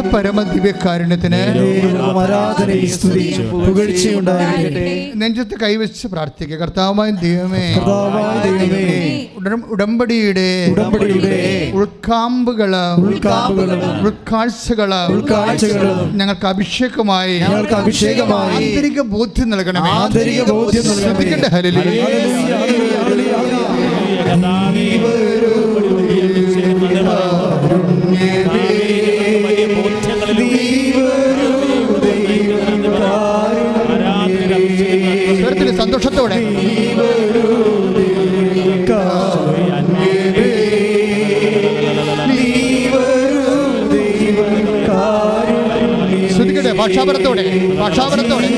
പരമ ദിവ്യകാരുണ്യത്തിന് നേരവും ആരാധനയും സ്തുതിയും പുകഴ്ചയുണ്ടാകട്ടെ. നെഞ്ചത്ത് കൈവച്ച് പ്രാർത്ഥിക്കുക കർത്താവായ ദൈവമേ. ഉടമ്പടിയുടെ ഉടമ്പടിയുടെ ഉൾക്കാമ്പുകൾ ഉൾക്കാഴ്ചകൾ ഞങ്ങൾക്ക് അഭിഷേകമായി ഞങ്ങൾക്ക് അഭിഷേകമായി ആന്തരിക ബോധ്യം നൽകണമേ. ആന്തരിക ബോധ്യം. ശ്രദ്ധിക്കട്ടെ. ഹല്ലേലൂയ. ശ്രദ്ധിക്കട്ടെ ഭാഷാപരത്തോടെ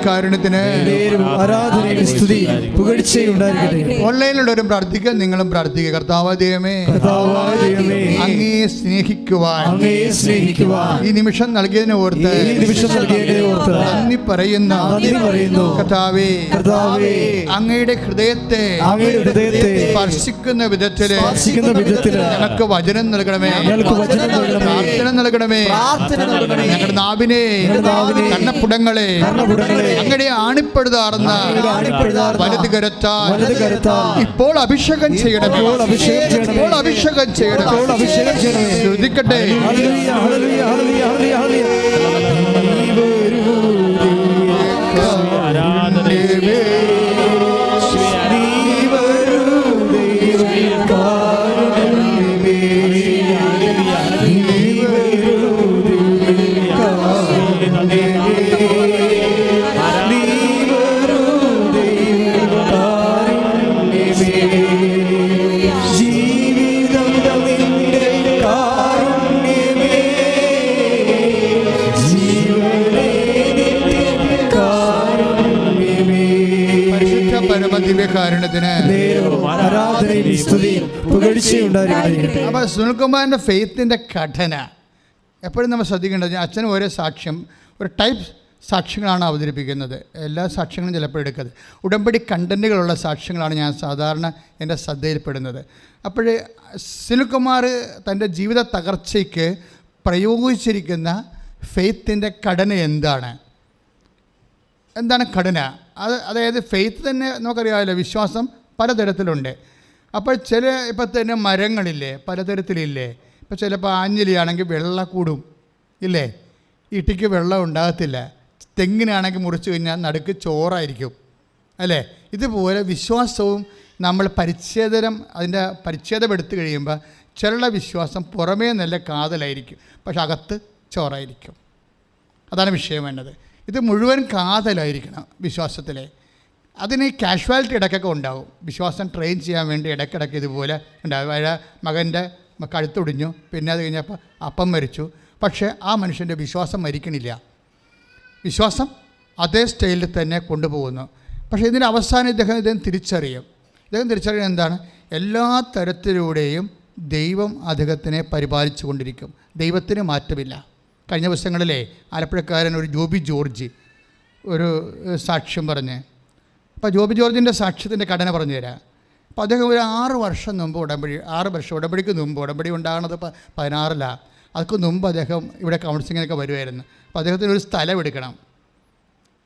പരമ ദിവ്യകാരുണ്യത്തിന് സ്തുതി ഓൺലൈനിലുള്ളവരും പ്രാർത്ഥിക്കുക നിങ്ങളും പ്രാർത്ഥിക്കുക. കർത്താവ് ദൈവമേ. അങ്ങയെ സ്നേഹിക്കുവാൻ. അങ്ങയെ സ്നേഹിക്കുവാൻ. ഈ നിമിഷം നൽകിയതിനെ ഓർത്ത് ഈ നിമിഷം നൽകിയതിനെ ഓർത്ത് നന്ദി പറയുന്ന. കർത്താവേ. കർത്താവേ. അങ്ങയുടെ ഹൃദയത്തെ അങ്ങയുടെ ഹൃദയത്തെ സ്പർശിക്കുന്ന വിധത്തിൽ വിധത്തിൽ ഞങ്ങൾക്ക് വചനം നൽകണമേ. പ്രാർത്ഥന നൽകണമേ. ഞങ്ങളുടെ നാവിനെ കണ്ണപ്പുടങ്ങളെ അങ്ങയുടെ ആണിപ്പെടുതാർന്ന വലത് കരത്താൽ ഇപ്പോൾ അഭിഷേകം ചെയ്യണം. ഇപ്പോൾ അഭിഷേകം ചെയ്യണം. ശ്രദ്ധിക്കട്ടെ പരിശുദ്ധ പരമ ദിവ്യകാരുണ്യത്തിന് നേരവും ആരാധനയും സ്തുതിയും പുകഴ്ചയുണ്ടായിരിക്കട്ടെ. അപ്പൊ സുനിൽകുമാറിന്റെ ഫെയ്ത്തിന്റെ ഘടന. എപ്പോഴും നമ്മൾ ശ്രദ്ധിക്കേണ്ടത് അച്ഛൻ ഓരോ സാക്ഷ്യം ഒരു ടൈപ്പ് സാക്ഷ്യങ്ങളാണ് അവതരിപ്പിക്കുന്നത്. എല്ലാ സാക്ഷ്യങ്ങളും ചിലപ്പോൾ എടുക്കുന്നത് ഉടമ്പടി കണ്ടന്റുകളുള്ള സാക്ഷ്യങ്ങളാണ് ഞാൻ സാധാരണ എന്റെ ശ്രദ്ധയിൽപ്പെടുന്നത്. അപ്പോഴേ സുനിൽകുമാർ തന്റെ ജീവിത തകർച്ചയ്ക്ക് പ്രയോഗിച്ചിരിക്കുന്ന ഫെയ്ത്തിന്റെ ഘടന എന്താണ്? എന്താണ് ഘടന? അത് അതായത് ഫെയ്ത്ത് തന്നെ നമുക്കറിയാമല്ലോ വിശ്വാസം പലതരത്തിലുണ്ട്. അപ്പോൾ ചില ഇപ്പം തന്നെ മരങ്ങളില്ലേ പലതരത്തിലില്ലേ? ഇപ്പോൾ ചിലപ്പോൾ ആഞ്ഞിലിയാണെങ്കിൽ വെള്ളം കൂടും ഇല്ലേ? ഇട്ടിക്ക് വെള്ളം ഉണ്ടാകത്തില്ല. തെങ്ങിനാണെങ്കിൽ മുറിച്ച് കഴിഞ്ഞാൽ നടുക്ക് ചോറായിരിക്കും അല്ലേ? ഇതുപോലെ വിശ്വാസവും നമ്മൾ പരിച്ഛേദനം അതിന്റെ പരിച്ഛേദം എടുത്തു കഴിയുമ്പോൾ ചില വിശ്വാസം പുറമേ നല്ല കാതലായിരിക്കും പക്ഷെ അകത്ത് ചോറായിരിക്കും. അതാണ് വിഷയം വേണ്ടത് ഇത് മുഴുവൻ കാതലായിരിക്കണം വിശ്വാസത്തിലെ. അതിന് കാഷ്വാലിറ്റി ഇടയ്ക്കൊക്കെ ഉണ്ടാവും. വിശ്വാസം ട്രെയിൻ ചെയ്യാൻ വേണ്ടി ഇടയ്ക്കിടയ്ക്ക് ഇതുപോലെ ഉണ്ടാവും. അയാൾ മകന്റെ കഴുത്തൊടിഞ്ഞു. പിന്നെ അത് കഴിഞ്ഞപ്പോൾ അപ്പം മരിച്ചു. പക്ഷേ ആ മനുഷ്യന്റെ വിശ്വാസം മരിക്കണില്ല. വിശ്വാസം അതേ സ്റ്റൈലിൽ തന്നെ കൊണ്ടുപോകുന്നു. പക്ഷേ ഇതിന്റെ അവസാനം ഇദ്ദേഹം ഇദ്ദേഹം തിരിച്ചറിയും. ഇദ്ദേഹം തിരിച്ചറിയുന്നത് എന്താണ്? എല്ലാ തരത്തിലൂടെയും ദൈവം അദ്ദേഹത്തിനെ പരിപാലിച്ചു കൊണ്ടിരിക്കും. ദൈവത്തിന് മാറ്റമില്ല. കഴിഞ്ഞ ദിവസങ്ങളിലെ ആലപ്പുഴക്കാരൻ ഒരു ജോബി ജോർജ് ഒരു സാക്ഷ്യം പറഞ്ഞ്. അപ്പോൾ ജോബി ജോർജിന്റെ സാക്ഷ്യത്തിന്റെ ഘടന പറഞ്ഞു തരാം. അപ്പോൾ അദ്ദേഹം ഒരു ആറ് വർഷം മുമ്പ് ഉടമ്പടി ആറ് വർഷം ഉടമ്പടിക്ക് മുമ്പ് ഉടമ്പടി ഉണ്ടാകുന്നത് പതിനാറിലാണ് അതൊക്കെ മുമ്പ് അദ്ദേഹം ഇവിടെ കൗൺസിലിങ്ങിനൊക്കെ വരുമായിരുന്നു അപ്പോൾ അദ്ദേഹത്തിന് ഒരു സ്ഥലം എടുക്കണം.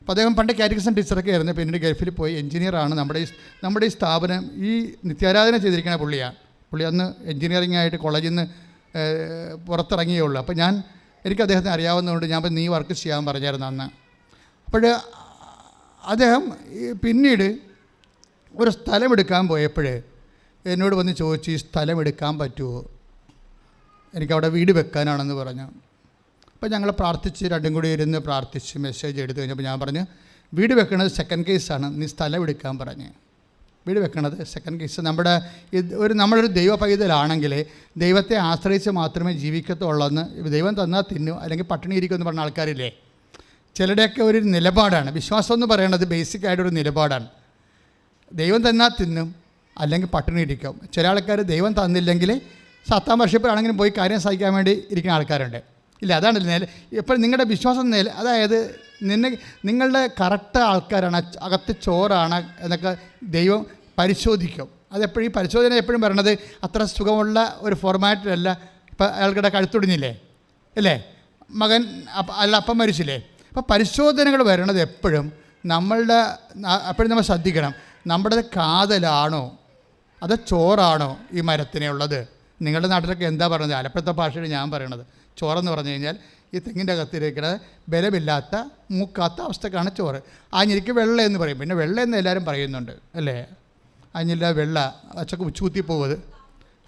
അപ്പോൾ അദ്ദേഹം പണ്ട് കാരിക്കസൺ ടീച്ചറൊക്കെ ആയിരുന്നു. പിന്നീട് ഗൾഫിൽ പോയി എഞ്ചിനീയറാണ്. നമ്മുടെ ഈ നമ്മുടെ ഈ സ്ഥാപനം ഈ നിത്യാരാധന ചെയ്തിരിക്കുന്ന പുള്ളിയാണ് പുള്ളി അന്ന് എഞ്ചിനീയറിംഗ് ആയിട്ട് കോളേജിൽ നിന്ന് പുറത്തിറങ്ങിയേ ഉള്ളൂ. അപ്പോൾ ഞാൻ എനിക്ക് അദ്ദേഹത്തെ അറിയാവുന്നതുകൊണ്ട് ഞാൻ നീ വർക്ക് ചെയ്യാൻ പറഞ്ഞായിരുന്നു അന്ന്. അപ്പോൾ അദ്ദേഹം പിന്നീട് ഒരു സ്ഥലം എടുക്കാൻ പോയപ്പോൾ എന്നോട് വന്ന് ചോദിച്ചു ഈ സ്ഥലം എടുക്കാൻ പറ്റുമോ എനിക്കവിടെ വീട് വെക്കാനാണെന്ന് പറഞ്ഞു. അപ്പോൾ ഞങ്ങൾ പ്രാർത്ഥിച്ച് രണ്ടും കൂടി ഇരുന്ന് പ്രാർത്ഥിച്ച് മെസ്സേജ് എടുത്തു കഴിഞ്ഞപ്പോൾ ഞാൻ പറഞ്ഞു വീട് വെക്കണത് സെക്കൻഡ് കേസാണ് നീ സ്ഥലം എടുക്കാൻ പറഞ്ഞ്. വീട് വെക്കണത് സെക്കൻഡ് കേസ് നമ്മുടെ ഒരു നമ്മളൊരു ദൈവ പൈതലാണെങ്കിൽ ദൈവത്തെ ആശ്രയിച്ച് മാത്രമേ ജീവിക്കത്തുള്ളൂ എന്ന് ദൈവം തന്നാൽ തിന്നും അല്ലെങ്കിൽ പട്ടിണി ഇരിക്കുമെന്ന് പറഞ്ഞ ആൾക്കാരില്ലേ? ചിലരുടെയൊക്കെ ഒരു നിലപാടാണ്. വിശ്വാസം എന്ന് പറയുന്നത് ബേസിക് ആയിട്ടൊരു നിലപാടാണ്. ദൈവം തന്നാൽ തിന്നും അല്ലെങ്കിൽ പട്ടിണി ഇരിക്കും. ചില ആൾക്കാർ ദൈവം തന്നില്ലെങ്കിൽ സത്താം വർഷപ്പിലാണെങ്കിലും പോയി കാര്യം സഹിക്കാൻ വേണ്ടി ഇരിക്കുന്ന ആൾക്കാരുണ്ട്. ഇല്ല അതാണ് ഇപ്പോൾ നിങ്ങളുടെ വിശ്വാസം നില അതായത് നിന്നെ നിങ്ങളുടെ കറക്റ്റ് ആൾക്കാരാണ് അകത്ത് ചോറാണ് എന്നൊക്കെ ദൈവം പരിശോധിക്കും. അതെപ്പോഴും ഈ പരിശോധന എപ്പോഴും പറയണത് അത്ര സുഖമുള്ള ഒരു ഫോർമാറ്റിലല്ല ഇപ്പം അയാൾക്കിടെ കഴുത്തൊടിഞ്ഞില്ലേ? അല്ലേ മകൻ അല്ല അപ്പം മരിച്ചില്ലേ? അപ്പോൾ പരിശോധനകൾ വരണത് എപ്പോഴും നമ്മളുടെ എപ്പോഴും നമ്മൾ ശ്രദ്ധിക്കണം. നമ്മുടെ കാതലാണോ? അത് ചോറാണോ ഈ മരത്തിനെ ഉള്ളത്? നിങ്ങളുടെ നാട്ടിലൊക്കെ എന്താ പറയുന്നത്? ആലപ്പുഴത്തെ ഭാഷയിൽ ഞാൻ പറയണത്. ചോറെന്ന് പറഞ്ഞു കഴിഞ്ഞാൽ ഈ തെങ്ങിന്റെ അകത്തിരിക്കുന്നത് ബലമില്ലാത്ത മൂക്കാത്ത അവസ്ഥക്കാണ് ചോറ്. ആഞ്ഞിരിക്ക് വെള്ള എന്ന് പറയും. പിന്നെ വെള്ള എന്ന് എല്ലാവരും പറയുന്നുണ്ട്. അല്ലേ? അഞ്ഞില്ല വെള്ള അച്ചൊക്കെ ഉച്ചൂത്തി പോകുന്നത്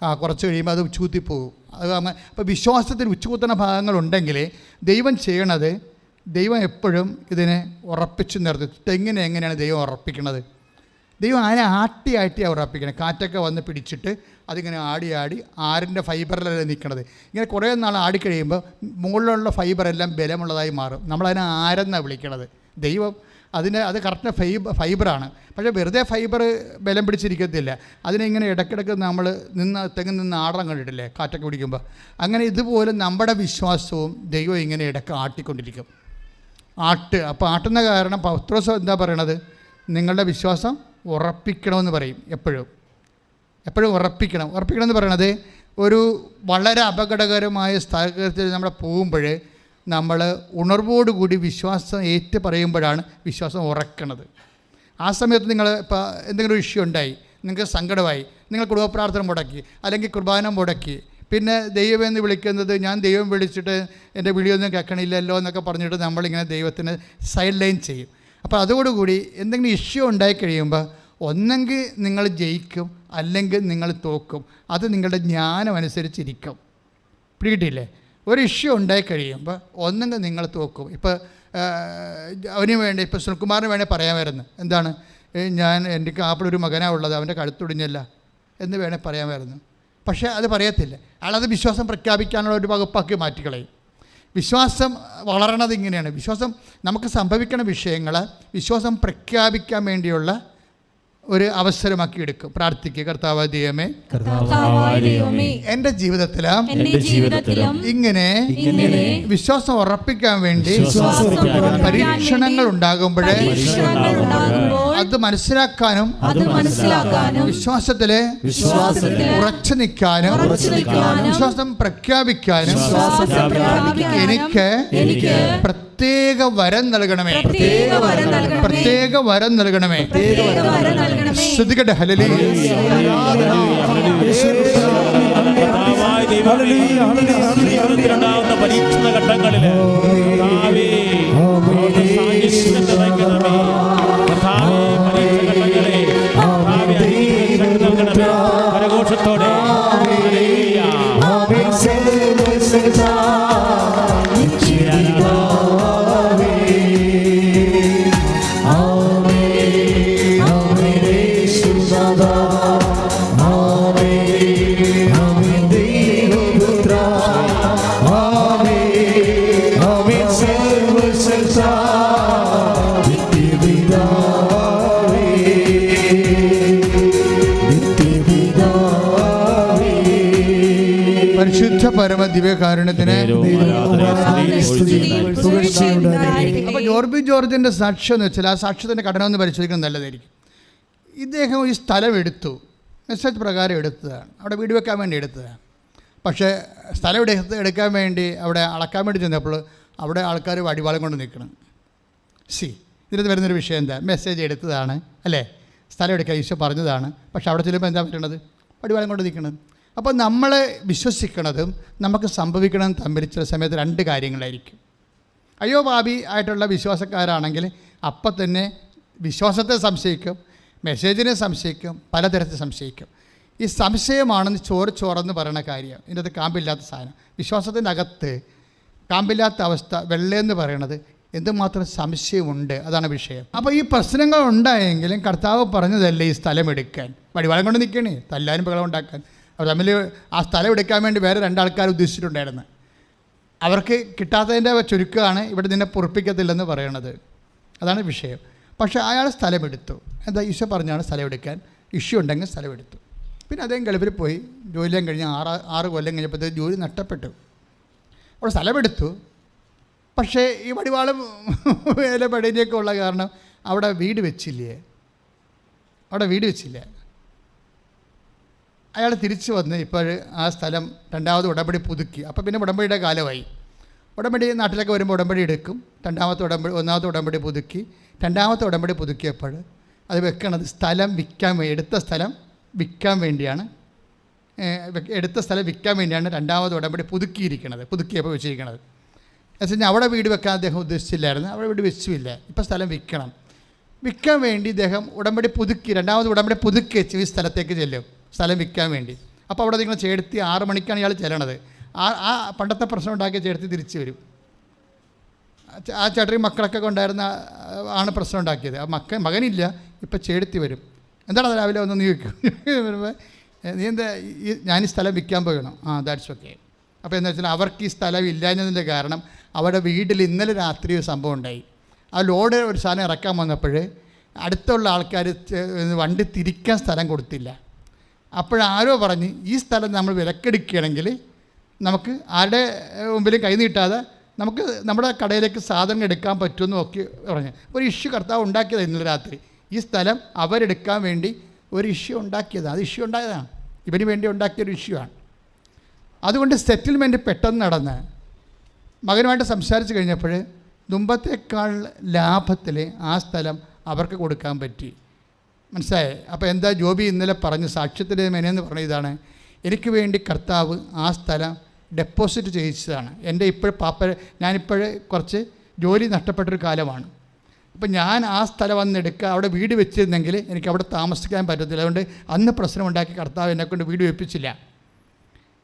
ആ കുറച്ച് കഴിയുമ്പോൾ അത് ഉച്ചൂത്തി പോകും അത് അങ്ങനെ അപ്പോൾ വിശ്വാസത്തിൽ ഉച്ചകുത്തുന്ന ഭാഗങ്ങളുണ്ടെങ്കിൽ ദൈവം ചെയ്യണത് ദൈവം എപ്പോഴും ഇതിനെ ഉറപ്പിച്ചു നിർത്തി. തെങ്ങിനെ എങ്ങനെയാണ് ദൈവം ഉറപ്പിക്കുന്നത് ദൈവം അതിനെ ആട്ടി ആട്ടി ഉറപ്പിക്കണം. കാറ്റൊക്കെ വന്ന് പിടിച്ചിട്ട് അതിങ്ങനെ ആടി ആടി ആരിന്റെ ഫൈബറിലല്ല നിൽക്കണത്. ഇങ്ങനെ കുറേ നാൾ ആടിക്കഴിയുമ്പോൾ മുകളിലുള്ള ഫൈബറെല്ലാം ബലമുള്ളതായി മാറും. നമ്മളതിനെ ആരെന്നാണ് വിളിക്കണത്? ദൈവം അതിന് അത് കറക്റ്റ് ഫൈബ ഫൈബറാണ്. പക്ഷേ വെറുതെ ഫൈബർ ബലം പിടിച്ചിരിക്കത്തില്ല. അതിനിങ്ങനെ ഇടയ്ക്കിടയ്ക്ക് നമ്മൾ നിന്ന് തെങ്ങ് നിന്ന് ആടം കണ്ടിട്ടില്ലേ? കാറ്റൊക്കെ പിടിക്കുമ്പോൾ. അങ്ങനെ ഇതുപോലെ നമ്മുടെ വിശ്വാസവും ദൈവം ഇങ്ങനെ ഇടയ്ക്ക് ആട്ടിക്കൊണ്ടിരിക്കും. ആട്ട്. അപ്പോൾ ആട്ടുന്ന കാരണം പത്രോസം എന്താ പറയണത്? നിങ്ങളുടെ വിശ്വാസം ഉറപ്പിക്കണമെന്ന് പറയും എപ്പോഴും. എപ്പോഴും ഉറപ്പിക്കണം. ഉറപ്പിക്കണം എന്ന് പറയണത് ഒരു വളരെ അപകടകരമായ സ്ഥലത്തിൽ നമ്മൾ പോകുമ്പോൾ നമ്മൾ ഉണർവോടുകൂടി വിശ്വാസം ഏറ്റു പറയുമ്പോഴാണ് വിശ്വാസം ഉറക്കണത്. ആ സമയത്ത് നിങ്ങൾ ഇപ്പോൾ എന്തെങ്കിലും ഒരു ഇഷ്യൂ ഉണ്ടായി നിങ്ങൾക്ക് സങ്കടമായി നിങ്ങൾ കുടുംബപ്രാർത്ഥന മുടക്കി അല്ലെങ്കിൽ കുർബാന മുടക്കി പിന്നെ ദൈവം എന്ന് വിളിക്കുന്നത് ഞാൻ ദൈവം വിളിച്ചിട്ട് എന്റെ വിളിയൊന്നും കേൾക്കണില്ലല്ലോ എന്നൊക്കെ പറഞ്ഞിട്ട് നമ്മളിങ്ങനെ ദൈവത്തിന് സൈഡ് ലൈൻ ചെയ്യും. അപ്പോൾ അതോടുകൂടി എന്തെങ്കിലും ഇഷ്യൂ ഉണ്ടായി കഴിയുമ്പോൾ ഒന്നെങ്കിൽ നിങ്ങൾ ജയിക്കും അല്ലെങ്കിൽ നിങ്ങൾ തോക്കും. അത് നിങ്ങളുടെ ജ്ഞാനം അനുസരിച്ചിരിക്കും. പിടികിട്ടില്ലേ ഒരു ഇഷ്യൂ ഉണ്ടായി കഴിയുമ്പോൾ ഒന്നെങ്കിൽ നിങ്ങൾ തോക്കും. ഇപ്പോൾ അവന് വേണ്ടി ഇപ്പോൾ സുനിൽകുമാറിന് വേണേൽ വരുന്നു. എന്താണ്? ഞാൻ എന്റെ ആപ്പിളൊരു മകനാണ് ഉള്ളത് അവന്റെ കഴുത്തൊടിഞ്ഞല്ല എന്ന് വേണേൽ വരുന്നു. പക്ഷേ അത് പറയത്തില്ല. അയാളത് വിശ്വാസം പ്രഖ്യാപിക്കാനുള്ള ഒരു വകുപ്പാക്കി മാറ്റിക്കളയും വിശ്വാസം വളരണത് ഇങ്ങനെയാണ്. വിശ്വാസം നമുക്ക് സംഭവിക്കുന്ന വിഷയങ്ങൾ വിശ്വാസം പ്രഖ്യാപിക്കാൻ വേണ്ടിയുള്ള ഒരു അവസരമാക്കി എടുക്കും. പ്രാർത്ഥിക്കുക കർത്താവ് ദൈവമേ. എന്റെ ജീവിതത്തിലും ഇങ്ങനെ വിശ്വാസം ഉറപ്പിക്കാൻ വേണ്ടി പരീക്ഷണങ്ങൾ ഉണ്ടാകുമ്പോഴേ പരീക്ഷണങ്ങൾ ഉണ്ടാകുമ്പോൾ അത് മനസ്സിലാക്കാനും അത് മനസ്സിലാക്കാനും വിശ്വാസത്തിലെ വിശ്വാസത്തിൽ ഉറച്ചു നിൽക്കാനും വിശ്വാസം പ്രഖ്യാപിക്കാനും എനിക്ക് എനിക്ക് പ്രത്യേക വരം നൽകണമേ. പ്രത്യേക വരം നൽകണമേ. ശ്രുതികട്ടെ ഹലലി പരീക്ഷണ ഘട്ടങ്ങളിൽ. പരമ ദിവ്യകാരുണ്യത്തിന് അപ്പോൾ ജോർബി ജോർജിന്റെ സാക്ഷ്യം എന്ന് വെച്ചാൽ ആ സാക്ഷ്യത്തിന്റെ ഘടന ഒന്ന് പരിശോധിക്കുന്നത് നല്ലതായിരിക്കും. ഇദ്ദേഹം ഈ സ്ഥലം എടുത്തു. മെസ്സേജ് പ്രകാരം എടുത്തതാണ്. അവിടെ വീട് വെക്കാൻ വേണ്ടി എടുത്തതാണ്. പക്ഷേ സ്ഥലം എടുത്ത് എടുക്കാൻ വേണ്ടി അവിടെ അളക്കാൻ വേണ്ടി ചെന്നപ്പോൾ അവിടെ ആൾക്കാർ വടിവാളം കൊണ്ട് നിൽക്കണം. സി ഇതിനകത്ത് വരുന്നൊരു വിഷയം എന്താ? മെസ്സേജ് എടുത്തതാണ് അല്ലേ? സ്ഥലം എടുക്കാൻ ഈശോ പറഞ്ഞതാണ്. പക്ഷേ അവിടെ ചെല്ലുമ്പോൾ എന്താ പറ്റണത്? വടിവാളം കൊണ്ട് നിൽക്കണത്. അപ്പോൾ നമ്മൾ വിശ്വസിക്കണതും നമുക്ക് സംഭവിക്കണതും തമ്മിൽ ചില സമയത്ത് രണ്ട് കാര്യങ്ങളായിരിക്കും. അയ്യോ ഭാവി ആയിട്ടുള്ള വിശ്വാസക്കാരാണെങ്കിൽ അപ്പം തന്നെ വിശ്വാസത്തെ സംശയിക്കും മെസ്സേജിനെ സംശയിക്കും പലതരത്തിൽ സംശയിക്കും. ഈ സംശയമാണെന്ന് ചോറ് ചോറെന്ന് പറയുന്ന കാര്യം ഇതിന്റെ അത് കാമ്പില്ലാത്ത സാധനം. വിശ്വാസത്തിന്റെ അകത്ത് കാമ്പില്ലാത്ത അവസ്ഥ വെള്ളയെന്ന് പറയണത് എന്തുമാത്രം സംശയമുണ്ട്? അതാണ് വിഷയം. അപ്പോൾ ഈ പ്രശ്നങ്ങൾ ഉണ്ടായെങ്കിലും കർത്താവ് പറഞ്ഞതല്ലേ ഈ സ്ഥലം എടുക്കാൻ വടിവാളം കൊണ്ട് നിൽക്കണേ തല്ലാനും ബഹളം ഉണ്ടാക്കാൻ. അവർ തമ്മിൽ ആ സ്ഥലം എടുക്കാൻ വേണ്ടി വേറെ രണ്ടാൾക്കാർ ഉദ്ദേശിച്ചിട്ടുണ്ടായിരുന്നു. അവർക്ക് കിട്ടാത്തതിന്റെ ചുരുക്കമാണ് ഇവിടെ നിന്നെ പൊറപ്പിക്കത്തില്ലെന്ന് പറയണത്. അതാണ് വിഷയം. പക്ഷേ അയാൾ സ്ഥലമെടുത്തു. എന്താ ഈശോ പറഞ്ഞാണ് സ്ഥലം എടുക്കാൻ ഇഷ്യൂ ഉണ്ടെങ്കിൽ സ്ഥലം എടുത്തു പിന്നെ അദ്ദേഹം ഗൾഫിൽ പോയി. ജോലിയും കഴിഞ്ഞ് ആറ് ആറ് കൊല്ലം കഴിഞ്ഞപ്പോഴത്തേക്ക് ജോലി നഷ്ടപ്പെട്ടു. അവിടെ സ്ഥലമെടുത്തു. പക്ഷേ ഈ വടിവാളും വേല പടിയൊക്കെ ഉള്ള കാരണം അവിടെ വീട് വെച്ചില്ലേ? അവിടെ വീട് വെച്ചില്ല? അയാൾ തിരിച്ചു വന്ന് ഇപ്പോൾ ആ സ്ഥലം രണ്ടാമത് ഉടമ്പടി പുതുക്കി. അപ്പോൾ പിന്നെ ഉടമ്പടിയുടെ കാലമായി. ഉടമ്പടി നാട്ടിലൊക്കെ വരുമ്പോൾ ഉടമ്പടി എടുക്കും. രണ്ടാമത്തെ ഉടമ്പടി ഒന്നാമത്തെ ഉടമ്പടി പുതുക്കി. രണ്ടാമത്തെ ഉടമ്പടി പുതുക്കിയപ്പോൾ അത് വെക്കണത് സ്ഥലം വിൽക്കാൻ എടുത്ത സ്ഥലം വിൽക്കാൻ വേണ്ടിയാണ്. എടുത്ത സ്ഥലം വിൽക്കാൻ വേണ്ടിയാണ് രണ്ടാമത് ഉടമ്പടി പുതുക്കിയിരിക്കണത് പുതുക്കിയപ്പോൾ വെച്ചിരിക്കുന്നത് എന്ന് അവിടെ വീട് വെക്കാൻ അദ്ദേഹം ഉദ്ദേശിച്ചില്ലായിരുന്നു. അവിടെ വീട് വെച്ചുമില്ല. ഇപ്പം സ്ഥലം വിൽക്കണം. വിൽക്കാൻ വേണ്ടി ഇദ്ദേഹം ഉടമ്പടി പുതുക്കി രണ്ടാമത് ഉടമ്പടി പുതുക്കി വെച്ച് ഈ സ്ഥലത്തേക്ക് ചെല്ലും. സ്ഥലം വിൽക്കാൻ വേണ്ടി. അപ്പോൾ അവിടെ നിങ്ങൾ ചേർത്തി ആറ് മണിക്കാണ് ഇയാൾ ചെല്ലണത്. ആ ആ പണ്ടത്തെ പ്രശ്നം ഉണ്ടാക്കിയ ചേർത്തി തിരിച്ചു വരും. ആ ചേ- ചേട്ടൻ മക്കളൊക്കെ കൊണ്ടായിരുന്ന ആണ് പ്രശ്നം ഉണ്ടാക്കിയത്. ആ മക്ക മകനില്ല ഇപ്പം ചേടുത്തി വരും. എന്താണ് രാവിലെ ഒന്ന് നീ വയ്ക്കും? നീ എന്താ ഈ ഞാൻ ഈ സ്ഥലം വിൽക്കാൻ പോകണം. ആ ദാറ്റ്സ് ഓക്കെ അപ്പോൾ എന്താ വെച്ചാൽ അവർക്ക് ഈ സ്ഥലം ഇല്ലാഞ്ഞതിന്റെ കാരണം അവരുടെ വീട്ടിൽ ഇന്നലെ രാത്രി ഒരു സംഭവം ഉണ്ടായി. ആ ലോഡ് ഒരു സാധനം ഇറക്കാൻ വന്നപ്പോൾ അടുത്തുള്ള ആൾക്കാർ വണ്ടി തിരിക്കാൻ സ്ഥലം കൊടുത്തില്ല. അപ്പോഴാരോ പറഞ്ഞ് ഈ സ്ഥലം നമ്മൾ വിലക്കെടുക്കുകയാണെങ്കിൽ നമുക്ക് ആരുടെ മുമ്പിൽ മുമ്പിലും കൈ നീട്ടാതെ നമുക്ക് നമ്മുടെ കടയിലേക്ക് സാധനം എടുക്കാൻ പറ്റുമെന്ന് നോക്കി പറഞ്ഞു. ഒരു ഇഷ്യൂ കർത്താവ് ഉണ്ടാക്കിയത് ഇന്നലെ രാത്രി. ഈ സ്ഥലം അവരെടുക്കാൻ വേണ്ടി ഒരു ഇഷ്യൂ ഉണ്ടാക്കിയതാണ് അത് ഇഷ്യൂ ഉണ്ടായതാണ് ഇവന് വേണ്ടി ഉണ്ടാക്കിയൊരു ഇഷ്യൂ ആണ്. അതുകൊണ്ട് സെറ്റിൽമെന്റ് പെട്ടെന്ന് നടന്ന് മകനുമായിട്ട് സംസാരിച്ച് കഴിഞ്ഞപ്പോൾ മുമ്പത്തേക്കാൾ ലാഭത്തിൽ ആ സ്ഥലം അവർക്ക് കൊടുക്കാൻ പറ്റി. മനസ്സിലായേ? അപ്പോൾ എന്താ ജോബി ഇന്നലെ പറഞ്ഞു സാക്ഷ്യത്തിന്റെ മെനെന്ന് പറഞ്ഞ ഇതാണ് എനിക്ക് വേണ്ടി കർത്താവ് ആ സ്ഥലം ഡെപ്പോസിറ്റ് ചെയ്യിച്ചതാണ്. എന്റെ ഇപ്പോൾ പാപ്പ ഞാനിപ്പോൾ കുറച്ച് ജോലി നഷ്ടപ്പെട്ടൊരു കാലമാണ്. അപ്പം ഞാൻ ആ സ്ഥലം വന്ന് എടുക്കുക അവിടെ വീട് വെച്ചിരുന്നെങ്കിൽ എനിക്ക് അവിടെ താമസിക്കാൻ പറ്റത്തില്ല. അതുകൊണ്ട് അന്ന് പ്രശ്നമുണ്ടാക്കി കർത്താവ് എന്നെക്കൊണ്ട് വീട് വെപ്പിച്ചില്ല.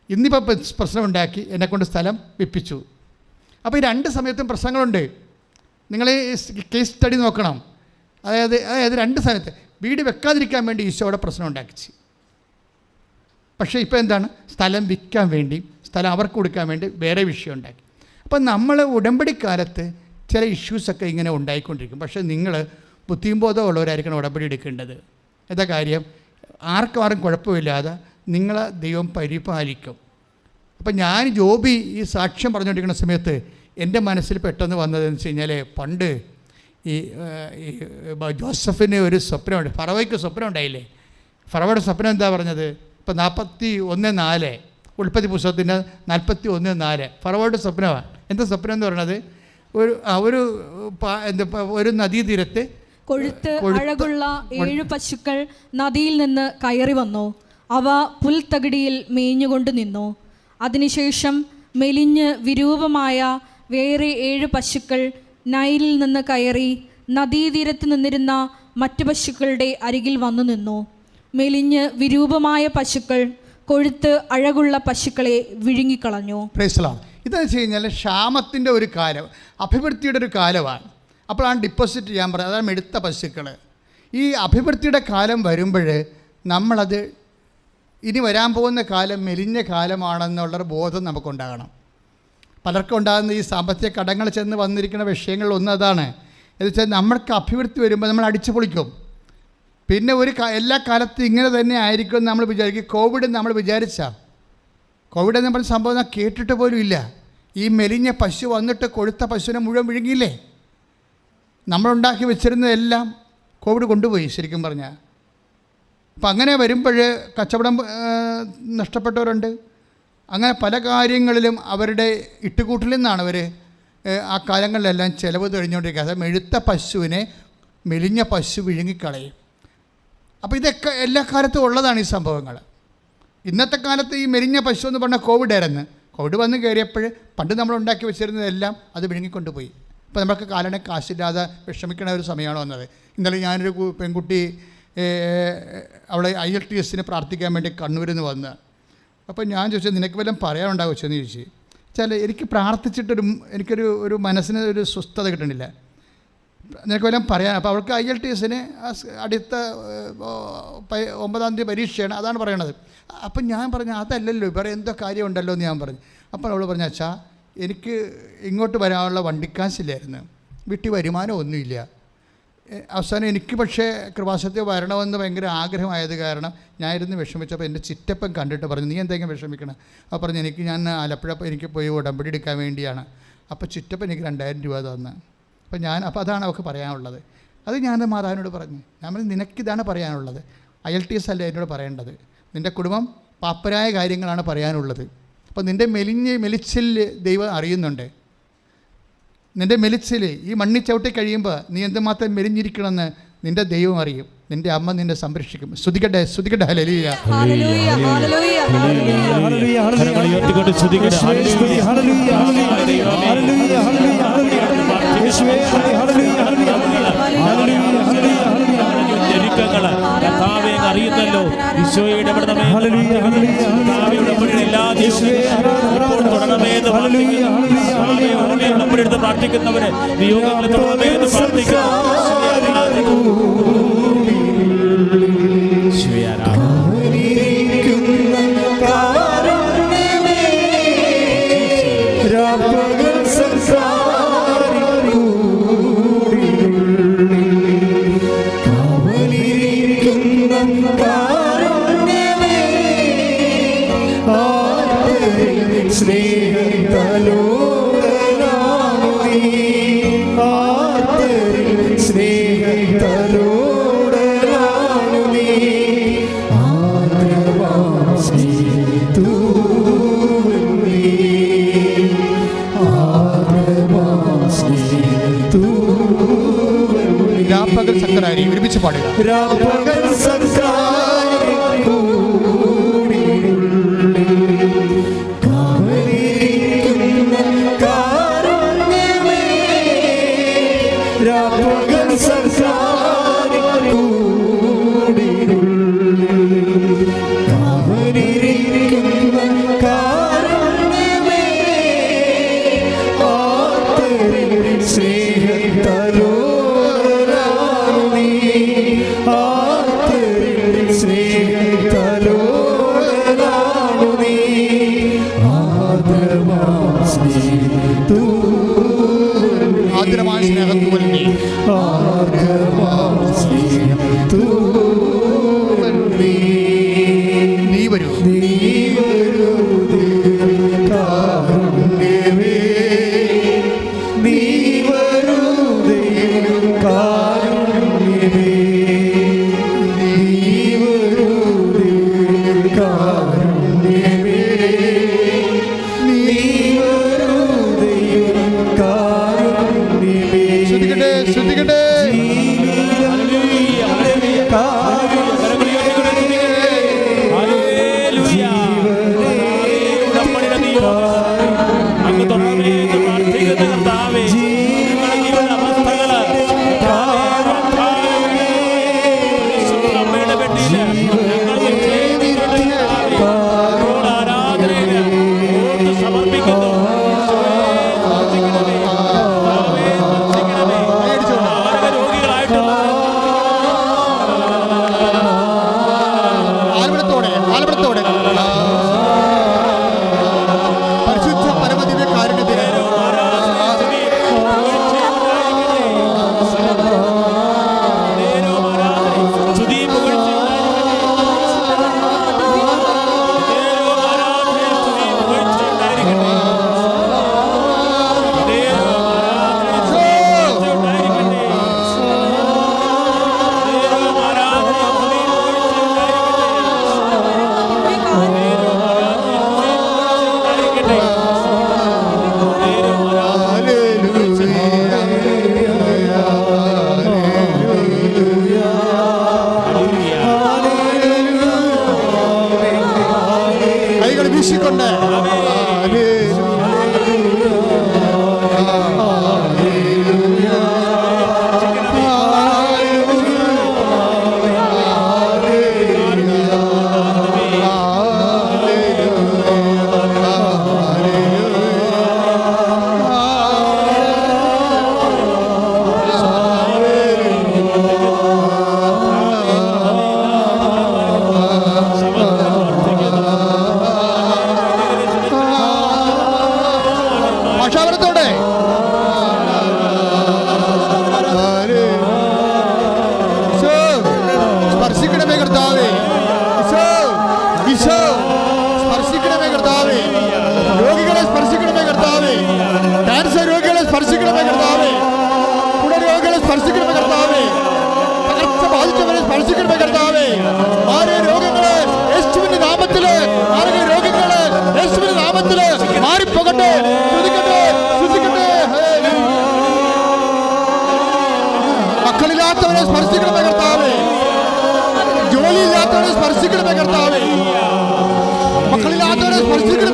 ഇന്നിപ്പോൾ പ്രശ്നമുണ്ടാക്കി എന്നെക്കൊണ്ട് സ്ഥലം വെപ്പിച്ചു. അപ്പോൾ ഈ രണ്ട് സമയത്തും പ്രശ്നങ്ങളുണ്ട്. നിങ്ങൾ കേസ് സ്റ്റഡി നോക്കണം. അതായത് അതായത് രണ്ട് സമയത്ത് വീട് വെക്കാതിരിക്കാൻ വേണ്ടി ഈശോ അവിടെ പ്രശ്നം ഉണ്ടാക്കിച്ച്. പക്ഷേ ഇപ്പോൾ എന്താണ്? സ്ഥലം വിൽക്കാൻ വേണ്ടി സ്ഥലം അവർക്ക് കൊടുക്കാൻ വേണ്ടി വേറെ വിഷയം ഉണ്ടാക്കി. അപ്പം നമ്മൾ ഉടമ്പടി ഉടമ്പടിക്കാലത്ത് ചില ഇഷ്യൂസൊക്കെ ഇങ്ങനെ ഉണ്ടായിക്കൊണ്ടിരിക്കും. പക്ഷേ നിങ്ങൾ ബുദ്ധിയും ബോധമുള്ളവരായിരിക്കണം ഉടമ്പടി എടുക്കേണ്ടത്. എന്താ കാര്യം? ആർക്കും ആർക്കും കുഴപ്പമില്ലാതെ നിങ്ങളെ ദൈവം പരിപാലിക്കും. അപ്പം ഞാൻ ജോബി ഈ സാക്ഷ്യം പറഞ്ഞുകൊണ്ടിരിക്കുന്ന സമയത്ത് എന്റെ മനസ്സിൽ പെട്ടെന്ന് വന്നതെന്ന് വെച്ച് കഴിഞ്ഞാൽ പണ്ട് ഈ ജോസഫിന് ഒരു സ്വപ്നമുണ്ട്. ഫറവയ്ക്ക് സ്വപ്നം ഉണ്ടായില്ലേ ഫറവയുടെ സ്വപ്നം എന്താ പറഞ്ഞത്? ഇപ്പം നാൽപ്പത്തി ഒന്ന് നാല് ഉൽപ്പത്തി പുസ്തകത്തിന്റെ നാൽപ്പത്തി ഒന്ന് നാല്. ഫറവയുടെ സ്വപ്നമാണ് എന്താ സ്വപ്നം എന്ന് പറയണത്? ഒരു ഒരു എന്താ ഒരു നദീതീരത്ത് കൊഴുത്ത് അഴകുള്ള ഏഴ് പശുക്കൾ നദിയിൽ നിന്ന് കയറി വന്നു. അവ പുൽത്തകിടിയിൽ മേഞ്ഞുകൊണ്ട് നിന്നു. അതിനുശേഷം മെലിഞ്ഞ് വിരൂപമായ വേറെ ഏഴ് പശുക്കൾ നൈലിൽ നിന്ന് കയറി നദീതീരത്ത് നിന്നിരുന്ന മറ്റു പശുക്കളുടെ അരികിൽ വന്നു നിന്നു. മെലിഞ്ഞ് വിരൂപമായ പശുക്കൾ കൊഴുത്ത് അഴകുള്ള പശുക്കളെ വിഴുങ്ങിക്കളഞ്ഞു. പ്രൈസലാണ് ഇതെന്ന് വെച്ച് കഴിഞ്ഞാൽ ക്ഷാമത്തിന്റെ ഒരു കാലം അഭിവൃദ്ധിയുടെ ഒരു കാലമാണ്. അപ്പോഴാണ് ഡിപ്പോസിറ്റ് ചെയ്യാൻ പറയുന്നത്. അതാണ് എടുത്ത പശുക്കൾ ഈ അഭിവൃദ്ധിയുടെ കാലം വരുമ്പോൾ നമ്മളത് ഇനി വരാൻ പോകുന്ന കാലം മെലിഞ്ഞ കാലമാണെന്നുള്ളൊരു ബോധം നമുക്കുണ്ടാകണം. പലർക്കും ഉണ്ടാകുന്ന ഈ സാമ്പത്തിക കടങ്ങൾ ചെന്ന് വന്നിരിക്കുന്ന വിഷയങ്ങൾ ഒന്ന് അതാണ്. എന്ന് വെച്ചാൽ നമ്മൾക്ക് അഭിവൃദ്ധി വരുമ്പോൾ നമ്മൾ അടിച്ചു പൊളിക്കും. പിന്നെ ഒരു എല്ലാ കാലത്തും ഇങ്ങനെ തന്നെ ആയിരിക്കും നമ്മൾ വിചാരിക്കും. കോവിഡ് നമ്മൾ വിചാരിച്ച. കോവിഡ് എന്ന് പറഞ്ഞ സംഭവം കേട്ടിട്ട് പോലും ഇല്ല. ഈ മെലിഞ്ഞ പശു വന്നിട്ട് കൊഴുത്ത പശുവിനെ മുഴുവൻ വിഴുങ്ങിയില്ലേ? നമ്മളുണ്ടാക്കി വെച്ചിരുന്നതെല്ലാം കോവിഡ് കൊണ്ടുപോയി ശരിക്കും പറഞ്ഞാൽ. അപ്പം അങ്ങനെ വരുമ്പോൾ കച്ചവടം നഷ്ടപ്പെട്ടവരുണ്ട്. അങ്ങനെ പല കാര്യങ്ങളിലും അവരുടെ ഇട്ടുകൂട്ടിൽ നിന്നാണ് അവർ ആ കാലങ്ങളിലെല്ലാം ചിലവ് തെളിഞ്ഞുകൊണ്ടിരിക്കുക. മെഴുത്ത പശുവിനെ മെലിഞ്ഞ പശു വിഴുങ്ങിക്കളയും. അപ്പോൾ ഇതൊക്കെ എല്ലാ കാലത്തും ഉള്ളതാണ് ഈ സംഭവങ്ങൾ. ഇന്നത്തെ കാലത്ത് ഈ മെലിഞ്ഞ പശു എന്ന് പറഞ്ഞാൽ കോവിഡ് ആയിരുന്നു. കോവിഡ് വന്ന് കയറിയപ്പോൾ പണ്ട് നമ്മൾ ഉണ്ടാക്കി വെച്ചിരുന്നതെല്ലാം അത് വിഴുങ്ങിക്കൊണ്ടുപോയി. ഇപ്പോൾ നമ്മൾക്ക് കാലണ കാശില്ലാതെ വിഷമിക്കണ ഒരു സമയമാണ് വന്നത്. ഇന്നലെ ഞാനൊരു പെൺകുട്ടി അവളെ ഐ എൽ ടി എസിന് പ്രാർത്ഥിക്കാൻ വേണ്ടി കണ്ണൂരിൽ നിന്ന് വന്ന് അപ്പോൾ ഞാൻ ചോദിച്ചത് നിനക്ക് വല്ലതും പറയാനുണ്ടാകും എന്ന് ചോദിച്ചു? വെച്ചാൽ എനിക്ക് പ്രാർത്ഥിച്ചിട്ടൊരു എനിക്കൊരു ഒരു മനസ്സിന് ഒരു സ്വസ്ഥത കിട്ടണില്ല. നിനക്ക് വല്ലതും പറയാൻ അപ്പോൾ അവൾക്ക് ഐ എൽ ടി എസിന് അടുത്ത ഒമ്പതാം തീയതി പരീക്ഷയാണ് അതാണ് പറയണത്. അപ്പം ഞാൻ പറഞ്ഞു അതല്ലല്ലോ വേറെ എന്തോ കാര്യമുണ്ടല്ലോ എന്ന് ഞാൻ പറഞ്ഞു. അപ്പോൾ അവൾ പറഞ്ഞു അച്ഛാ എനിക്ക് ഇങ്ങോട്ട് വരാനുള്ള വണ്ടിക്കാശില്ലായിരുന്നു. വീട്ടിൽ വരുമാനം ഒന്നുമില്ല. അവസാനം എനിക്ക് പക്ഷേ കൃപാസത്യം വരണമെന്ന് ഭയങ്കര ആഗ്രഹമായത് കാരണം ഞാനിരുന്ന് വിഷമിച്ചപ്പോൾ എന്റെ ചിറ്റപ്പൻ കണ്ടിട്ട് പറഞ്ഞു നീ എന്തെങ്കിലും വിഷമിക്കണം? അപ്പോൾ പറഞ്ഞു എനിക്ക് ഞാൻ ആലപ്പുഴ എനിക്ക് പോയി ഉടമ്പടി എടുക്കാൻ വേണ്ടിയാണ്. അപ്പോൾ ചിറ്റപ്പൻ എനിക്ക് രണ്ടായിരം രൂപ തന്ന്. അപ്പോൾ ഞാൻ അപ്പോൾ അതാണ് അവൾക്ക് പറയാനുള്ളത്. അത് ഞാൻ മാതാവിനോട് പറഞ്ഞു. ഞാൻ നിനക്കിതാണ് പറയാനുള്ളത് എൽ ടി എസ് അല്ല എന്നോട് പറയേണ്ടത്? നിന്റെ കുടുംബം പാപ്പരായ കാര്യങ്ങളാണ് പറയാനുള്ളത്. അപ്പോൾ നിന്റെ മെലിഞ്ഞ് മെലിച്ചിൽ ദൈവം അറിയുന്നുണ്ട്. നിന്റെ മെലിച്ചിൽ ഈ മണ്ണി ചവിട്ടി കഴിയുമ്പോൾ നീ എന്തുമാത്രം മെലിഞ്ഞിരിക്കണമെന്ന് നിന്റെ ദൈവം അറിയും. നിന്റെ അമ്മ നിന്നെ സംരക്ഷിക്കും. ശ്രുതിക്കട്ടെ ശ്രുതിക്കട്ടെ ഹലലിയ ഹല്ലേലൂയ. ഉടനെ ഉടമ്പടി എടുത്ത് പ്രാർത്ഥിക്കുന്നവര് നിയോഗങ്ങളെ തുടരണമേ എന്ന് പ്രാർത്ഥിക്കുന്നു. രാപ്പകൽ സക്കരാരി ഒരുമിച്ച് പാടുക. രാപ്പകൽ കാവലിരിക്കുന്ന അങ്ങ് തുറന്നേ പ്രാർത്ഥിക്കുന്ന കർത്താവേ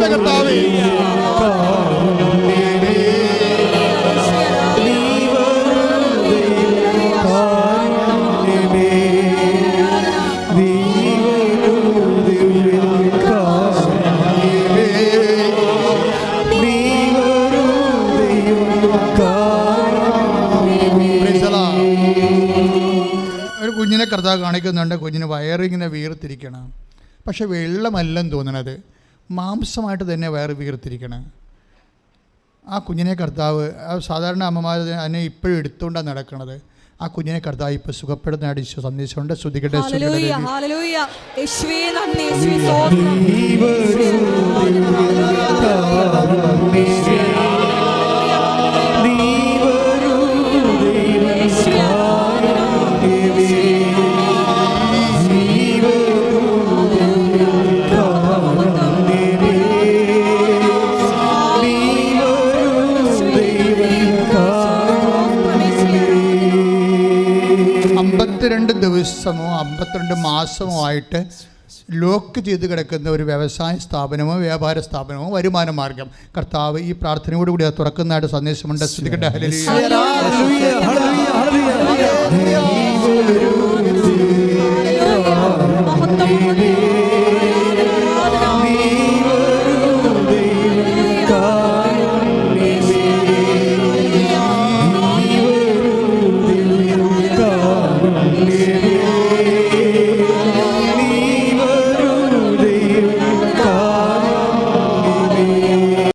കർത്താവേ. ഒരു കുഞ്ഞിനെ കാണിക്കുന്നുണ്ട്. കുഞ്ഞിന് വയറിങ്ങനെ വീർത്തിരിക്കണം. പക്ഷെ വെള്ളമല്ലെന്ന് തോന്നണത്. മാംസമായിട്ട് തന്നെ വയറ് വീർത്തിരിക്കണേ. ആ കുഞ്ഞിനെ കർത്താവ് സാധാരണ അമ്മമാർ അതിനെ ഇപ്പോഴും എടുത്തുകൊണ്ടാണ് നടക്കുന്നത് ആ കുഞ്ഞിനെ കർത്താവ് ഇപ്പൊ സുഖപ്പെടുന്ന അടിച്ചു സന്ദേശമുണ്ട്. ശ്രുതികട്ടെ ഹല്ലേലൂയ. ദിവസമോ അമ്പത്തിരണ്ട് മാസമോ ആയിട്ട് ലോക്ക് ചെയ്ത് കിടക്കുന്ന ഒരു വ്യവസായ സ്ഥാപനമോ വ്യാപാര സ്ഥാപനമോ വരുമാന മാർഗം. കർത്താവ് ഈ പ്രാർത്ഥനയോട് കൂടി തുറക്കുന്നതായിട്ട് സന്ദേശമുണ്ട്. ശ്രദ്ധിക്കട്ടെ. ഹല്ലേലൂയ.